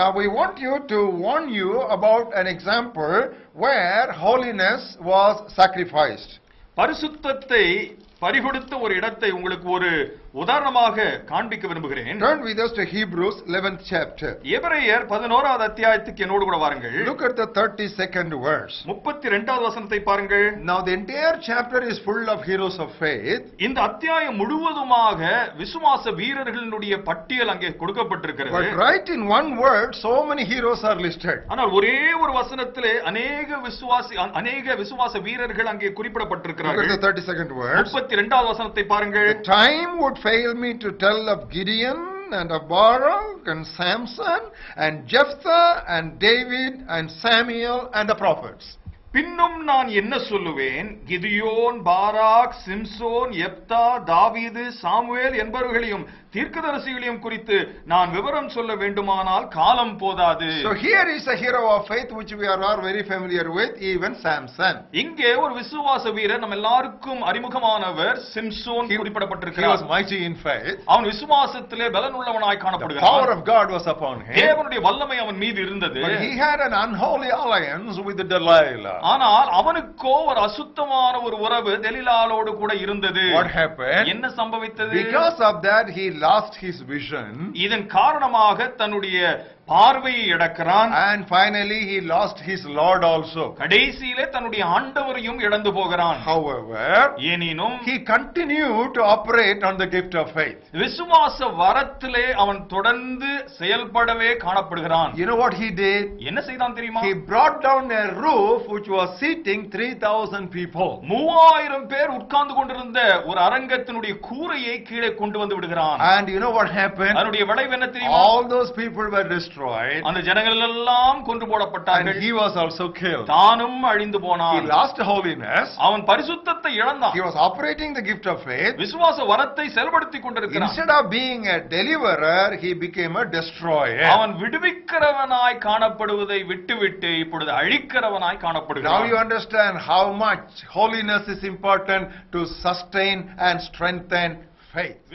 Now we want you to warn you about an example where holiness was sacrificed. பரிசுத்தத்தை பறிகொடுத்த ஒரு இடத்தை உங்களுக்கு ஒரு உதாரணமாக காண்பிக்க விரும்புகிறேன் Turn with us to Hebrews 11th chapter. எபிரேயர் பதினோராவது அத்தியாயத்துக்கு என்னோடு கூட வாருங்கள் Look at the 32nd verse. முப்பத்தி ரெண்டாவது வசனத்தை பாருங்கள் Now the entire chapter is full of heroes of faith. இந்த அத்தியாயம் முழுவதுமாக விசுவாச வீரர்களுடைய பட்டியல் அங்கே கொடுக்கப்பட்டிருக்கிறது But right in one word, so many heroes are listed. ஆனால் ஒரே ஒரு வசனத்திலே அநேக விசுவாசி அநேக விசுவாச வீரர்கள் அங்கே Look at குறிப்பிடப்பட்டிருக்கிறார்கள் the 32nd verse. முப்பத்தி ரெண்டாவது வசனத்தை பாருங்கள் The time would fail me to tell of Gideon and of Barak and Samson and Jephthah and David and Samuel and the prophets. பின்னும் நான் என்ன சொல்லுவேன் கிதியோன் பாராக் சிம்சோன் எப்தா தாவீது சாமுவேல் என்பவர்களையும் தீர்க்கதரிசிகளையும் குறித்து நான் விவரம் சொல்ல வேண்டுமானால் காலம் போதாது So here is a hero of faith which we are all very familiar with, even Samson. இங்கே ஒரு விசுவாச வீரர் நம்ம எல்லாருக்கும் அறிமுகமானவர் Samson He, he was குறிப்பிடப்பட்டிருக்கிறார் mighty in faith. அவன் விசுவாசத்திலே பலனுள்ளவனாய் The power of God was upon him. தேவனுடைய வல்லமை அவன் மீது இருந்தது But he had an unholy alliance with Delilah. ஆனால் அவனுக்கோ ஒரு அசுத்தமான ஒரு உறவு தெலிலாலோடு கூட இருந்தது What happened? என்ன சம்பவித்தது Because of that, he lost his vision. இதன் காரணமாக தன்னுடைய பார்வையை இழக்கிறான் And finally, he lost his Lord also. கடைசியிலே தன்னுடைய ஆண்டவரையும் இழந்து போகிறான் However, எனினும் he continued to operate on the gift of faith. விசுவாச வரத்திலே அவன் தொடர்ந்து செயல்படவே காணப்படுகிறான் You know what he did? என்ன செய்தான் தெரியுமா He brought down a roof which was seating 3,000 people. மூவாயிரம் பேர் உட்கார்ந்து கொண்டிருந்த ஒரு அரங்கத்தினுடைய கூரையை கீழே கொண்டு வந்து விடுகிறான் And you know what happened? அதனுடைய விளைவு என்ன தெரியுமா All those people were destroyed. அந்த ஜனங்கள் எல்லாம் கொன்று And போடப்பட்டார்கள் he was also killed. தானும் அழிந்து He போனான் lost holiness. அவன் பரிசுத்தத்தை இழந்தான் He was operating the gift of faith. விசுவாச வரத்தை செயல்படுத்திக் கொண்டிருக்கிறான் Instead of being a deliverer, he became a destroyer. அவன் விடுவிக்கிறவனாய் காணப்படுவதை விட்டுவிட்டு இப்பொழுது அழிக்கிறவனாய் Now you காணப்படுகிறான் understand how much holiness is important to sustain and strengthen.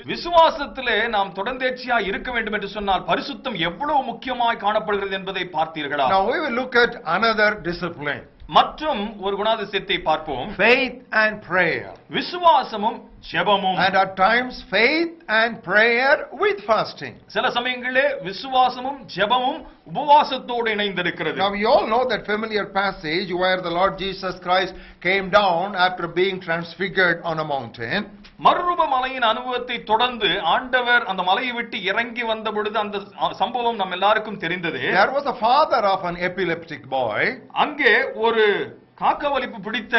விசுவாசத்திலே நாம் தொடர்ந்தேர்ச்சியா இருக்க வேண்டும் என்று சொன்னால் பரிசுத்தம் எவ்வளவு முக்கியமாய் காணப்படுகிறது என்பதை பார்த்தீர்களா Now we will look at another discipline. மற்றும் ஒரு குணாதிசயத்தை பார்ப்போம் Faith and prayer. விசுவாசமும் ஜெபமும் And at times faith and prayer with fasting. சில சமயங்களிலே விசுவாசமும் ஜெபமும் உபவாசத்தோடு இணைந்திருக்கிறது Now we all know that familiar passage where the Lord Jesus Christ came down after being transfigured on a mountain. மறுரூப மலையின் அனுபவத்தை தொடர்ந்து ஆண்டவர் அந்த மலையை விட்டு இறங்கி வந்த பொழுது அந்த சம்பவம் நம்ம எல்லாருக்கும் தெரிந்தது There was a father of an epileptic boy. அங்கே ஒரு காக்கவலிப்பு பிடித்த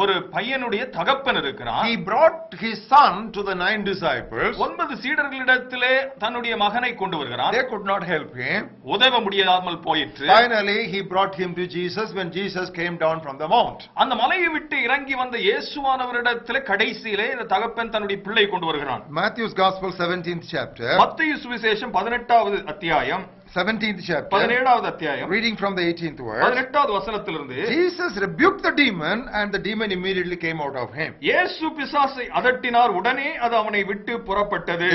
ஒரு பையனுடைய தகப்பன் இருக்கிறான் He brought his son to the nine disciples. ஒன்பது சீடர்களிடத்திலே தன்னுடைய மகனை கொண்டு வருகிறான் They could not help him. உதவ முடியாமல் போயிற்று Finally, he brought him to Jesus when Jesus came down from the mount. அந்த மலையை விட்டு இறங்கி வந்த இயேசுவானவரிடத்திலே கடைசியிலே இந்த தகப்பன் தன்னுடைய பிள்ளை கொண்டு வருகிறான் Matthew's Gospel, 17th chapter. மத்திய சுவிசேஷம் பதினெட்டாவது அத்தியாயம் 17th chapter. பதினேழாவது அத்தியாயம் Reading from the 18th verse. பதினெட்டாவது வசனத்திலிருந்து Jesus rebuked the demon, and the demon immediately came out of him. இயேசு பிசாசை அதட்டினார் உடனே அது அவனை விட்டு புறப்பட்டது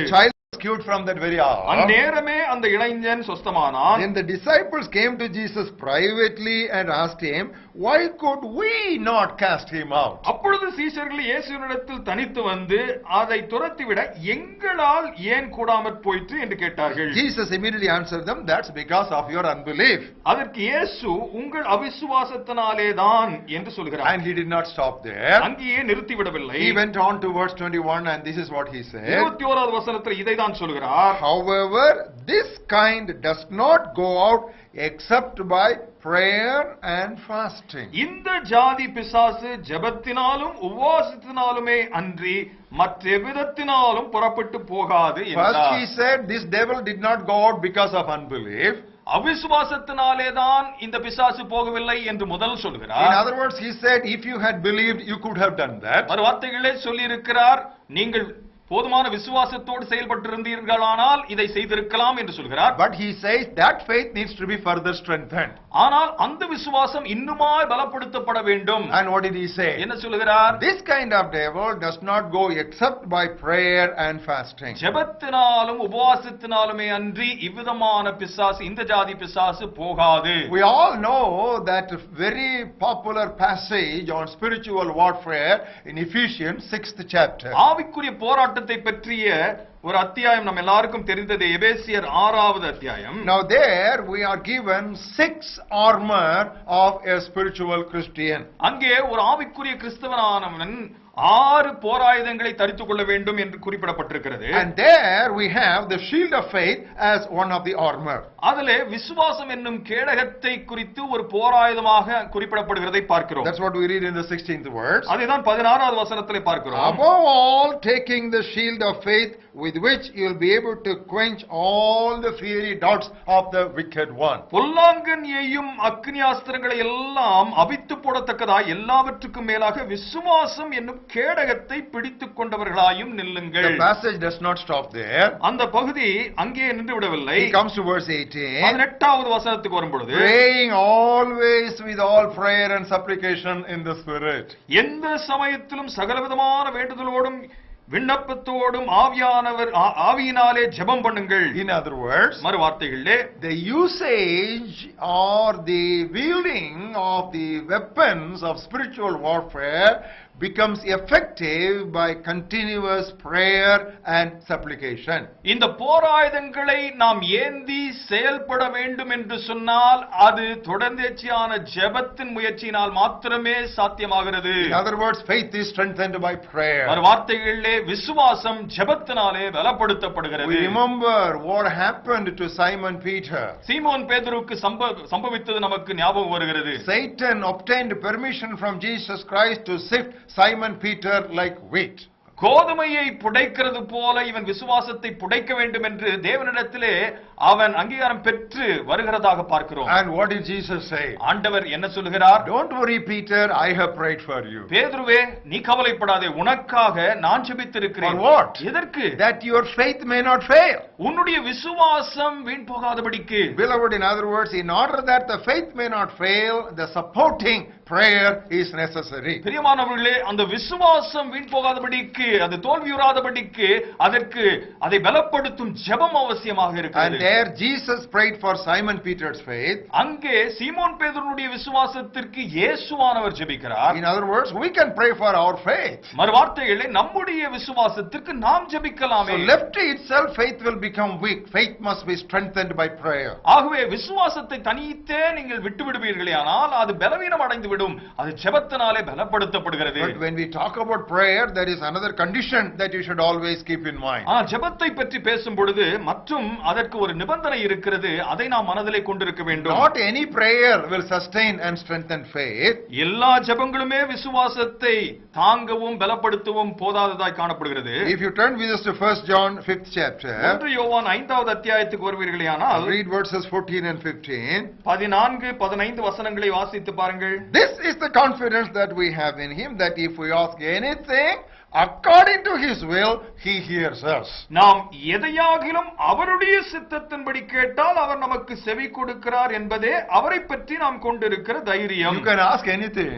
Cured from that very hour. அந்நேரமே அந்த இளைஞன் சொஸ்தமானான் Then the disciples came to Jesus privately and asked him, Why could we not cast him out? அப்பொழுது சீஷர்கள் இயேசுவினிடத்தில் தனித்து வந்து அதை துரத்திவிட எங்களால் ஏன் கூடாமற் போயிற்று என்று கேட்டார்கள் Jesus immediately answered them, That's because of your unbelief. அதற்கு இயேசு உங்கள் அவிசுவாசத்தினாலே தான் என்று சொல்கிறார் And he did not stop there. அங்கேயே நிறுத்திவிடவில்லை He went on to verse 21, and this is what he said. இருபத்தி ஓராவது வசனத்தில் இதை தான் சொல்கிறார் However, this kind does not go out except by prayer and fasting. இந்த ஜாதி பிசாசு ஜெபத்தினாலும் உபவாசத்தினாலுமே அன்றி மற்றெவ்விதத்தினாலும் புறப்பட்டு போகாது First, he என்றார். said this devil did not go out because of unbelief. அவிசுவாசத்தினாலே தான் இந்த பிசாசு போகவில்லை என்று முதல் In சொல்கிறார் other words, he said, if you had believed, you could have done that. மறு வார்த்தைகளே சொல்லியிருக்கிறார் நீங்கள் போதுமான விசுவாசத்தோடு செயல்பட்டிருந்தீர்களானால் இதை செய்திருக்கலாம் என்று சொல்கிறார் But he says that faith needs to be further strengthened. ஆனால் அந்த விசுவாசம் இன்னுமாய் பலப்படுத்தப்பட வேண்டும் And what did he say? என்ன சொல்கிறார் This kind of devil does not go except by prayer and fasting. ஜெபத்தினாலும் உபவாசத்தினாலுமே அன்றி இவ்விதமான பிசாசு இந்த ஜாதி பிசாசு போகாது We all know that very popular passage on spiritual warfare in Ephesians 6th chapter. ஆவிக்குரிய போராட்டத்தை பற்றிய ஒரு அத்தியாயம் நம்ம எல்லாருக்கும் தெரிந்தது எபேசியர் ஆறாவது அத்தியாயம் Now there we are given six armor of a spiritual Christian. அங்கே ஒரு ஆவிக்குரிய கிறிஸ்தவனானவன் ஆறு போராயுதங்களை தரித்துக் கொள்ள வேண்டும் என்று குறிப்பிடப்பட்டிருக்கிறது And there we have the shield of faith as one of the armor. அதிலே விசுவாசம் என்னும் கேடகத்தை குறித்து ஒரு போராயுதமாக குறிப்பிடப்படுகிறதை பார்க்கிறோம் That's what we read in the 16th verse. அதுதான் பதினாறாவது வசனத்திலே பார்க்கிறோம் Above all, taking the shield of faith with which you will be able to quench all the fiery darts of the wicked one. பொல்லாங்கன் எய்யும் அக்னியாஸ்திரங்களை எல்லாம் அவித்து போடத்தக்கதாய் எல்லாவற்றுக்கும் மேலாக விசுவாசம் என்னும் கேடகத்தை பிடித்துக் கொண்டவர்களாயும் நில்லுங்கள் The passage does not stop there. அந்த பகுதி அங்கே நின்று விடவில்லை He comes to verse 18. பதினெட்டாவது வசனத்துக்கு வரும்பொழுது Praying always with all prayer and supplication in the Spirit. எந்த சமயத்திலும் சகலவிதமான வேண்டுதலோடும் விண்ணப்பத்தோடும் ஆவியானவர் ஆவியினாலே ஜெபம் பண்ணுங்கள் In other words, மறு வார்த்தைகளிலே the usage or the wielding of the weapons of spiritual warfare becomes effective by continuous prayer and supplication. இந்த போராயுதங்களை நாம் ஏந்தி செயல்பட வேண்டும் என்று சொன்னால் அது தொடர்ந்தேச்சியான ஜெபத்தின் முயற்சியினால் மாத்திரமே சாத்தியமாகிறது In other words, faith is strengthened by prayer. மறு வார்த்தைகளிலே விசுவாசம் ஜெபத்தினாலே பலப்படுத்தப்படுகிறது We remember what happened to Simon Peter. சீமோன் பேதுருக்கு சம்ப- சம்பவித்தது நமக்கு ஞாபகம் வருகிறது Satan obtained permission from Jesus Christ to sift Simon Peter like wheat. கோதுமையை புடைக்கிறது போல இவன் விசுவாசத்தை புடைக்க வேண்டும் என்று தேவனிடத்திலே அவன் அங்கீகாரம் பெற்று வருகிறதாக பார்க்கிறோம் And what did Jesus say? ஆண்டவர் என்ன சொல்லுகிறார் Don't worry, Peter, I have prayed for you. பேதுருவே நீ கவலைப்படாதே உனக்காக நான் ஜெபித்திருக்கிறேன் For what? எதற்கு That your faith may not fail. உன்னுடைய விசுவாசம் வீண் போகாதபடிக்கு Beloved, in other words, in order that the faith may not fail, the supporting prayer is necessary. பிரியமானவர்களே அந்த விசுவாசம் வீண் போகாதபடிக்கு அது தோல்வியுறாதபடிக்கு அதற்கு அதை பலப்படுத்தும் ஜெபம் அவசியமாக And இருக்கிறது there Jesus prayed for Simon Peter's faith. அங்கே சீமோன் பேதுருடைய விசுவாசத்திற்கு இயேசுவானவர் ஜெபிக்கிறார் In other words, we can pray for our faith. மறு வார்த்தைகளே நம்முடைய விசுவாசத்திற்கு நாம் So ஜெபிக்கலாமே left to itself, faith will become weak. Faith must be strengthened by prayer. ஆகவே விசுவாசத்தை தனித்தே நீங்கள் விட்டு விடுவீர்களே ஆனால் அது பலவீனம் அடைந்து விடும் அது ஜெபத்தினாலே பலப்படுத்தப்படுகிறது But when we talk about prayer, there is another condition that you should always keep in mind. ஆ, ஜெபத்தை பற்றி பேசும் பொழுது மற்றும் அதற்கு ஒரு நிபந்தனை இருக்கிறது அதை நாம் மனதிலே கொண்டிருக்க வேண்டும் Not any prayer will sustain and strengthen faith. எல்லா ஜெபங்களுமே விசுவாசத்தை தாங்கவும் பலப்படுத்தவும் போதாததாய் காணப்படுகிறது If you turn with us to 1 John 5th chapter, ஒன்று யோவான் ஐந்தாவது அத்தியாயத்துக்கு வருவீர்களே ஆனால் read verses 14 and 15. பதினான்கு பதினைந்து வசனங்களை வாசித்து பாருங்கள் This is the confidence that we have in Him that if we ask anything according to His will, He hears us. நாம் எதையாகிலும் அவருடைய சித்தத்தின்படி கேட்டால் அவர் நமக்கு செவி கொடுக்கிறார் என்பதே அவரை பற்றி நாம் கொண்டிருக்கிற தைரியம் You can ask anything,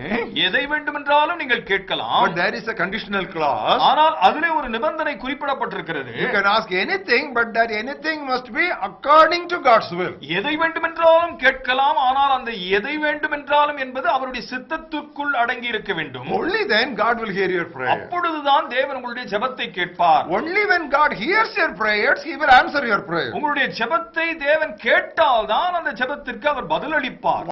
எதை வேண்டுமென்றாலும் நீங்கள் கேட்கலாம் but there is a conditional clause. ஆனால் அதிலே ஒரு நிபந்தனை குறிப்பிடப்பட்டிருக்கிறது You can ask anything, but that anything must be according to God's will. எதை வேண்டுமென்றாலும் கேட்கலாம் ஆனால் அந்த எதை வேண்டுமென்றாலும் என்பது அவருடைய சித்தத்திற்குள் அடங்கி இருக்க வேண்டும் Only then God will hear your prayer. அப்பொழுதுதான் தேவன் உங்களுடைய ஜெபத்தை கேட்பார் Only when God hears your prayers, He will answer your prayer. உங்களுடைய ஜெபத்தை தேவன் கேட்டால்தான் அந்த ஜெபத்திற்கு அவர் பதிலளிப்பார்